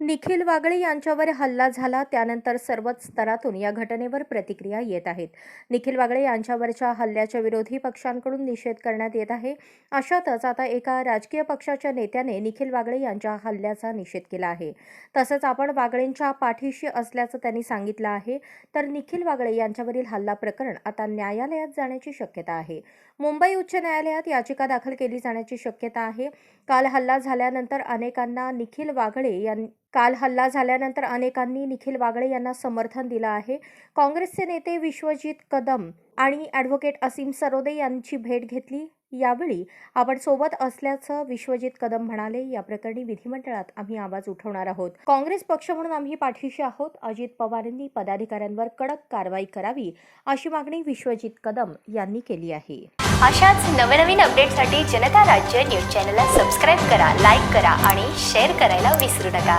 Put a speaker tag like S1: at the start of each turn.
S1: निखिल वागळे यांच्यावर हल्ला झाला. त्यानंतर सर्वच स्तरातून या घटनेवर प्रतिक्रिया येत आहेत. निखिल वागळे यांच्यावरच्या हल्ल्याच्या विरोधी पक्षांकडून निषेध करण्यात येत आहे. अशातच आता एका राजकीय पक्षाच्या नेत्याने निखिल वागळे यांच्या हल्ल्याचा निषेध केला आहे. तसंच आपण वागळेंच्या पाठीशी असल्याचं त्यांनी सांगितलं आहे. तर निखिल वागळे यांच्यावरील हल्ला प्रकरण आता न्यायालयात जाण्याची शक्यता आहे. मुंबई उच्च न्यायालयात याचिका दाखल केली जाण्याची शक्यता आहे. काल हल्ला झाल्यानंतर अनेकांना निखिल वागळे यां काल हल्ला झाल्यानंतर अनेकांनी निखिल वागळे यांना समर्थन दिलं आहे. काँग्रेसचे नेते विश्वजित कदम आणि ॲडव्होकेट असीम सरोदे यांची भेट घेतली. यावेळी आपण सोबत असल्याचं विश्वजित कदम म्हणाले. या प्रकरणी विधिमंडळात आम्ही आवाज उठवणार आहोत. काँग्रेस पक्ष म्हणून आम्ही पाठीशी आहोत. अजित पवारांनी पदाधिकाऱ्यांवर कडक कारवाई करावी अशी मागणी विश्वजित कदम यांनी केली आहे.
S2: अशाच नवनवीन अपडेटसाठी जनता राज्य न्यूज चॅनलला सबस्क्राईब करा लाईक करा आणि शेअर करायला विसरू नका.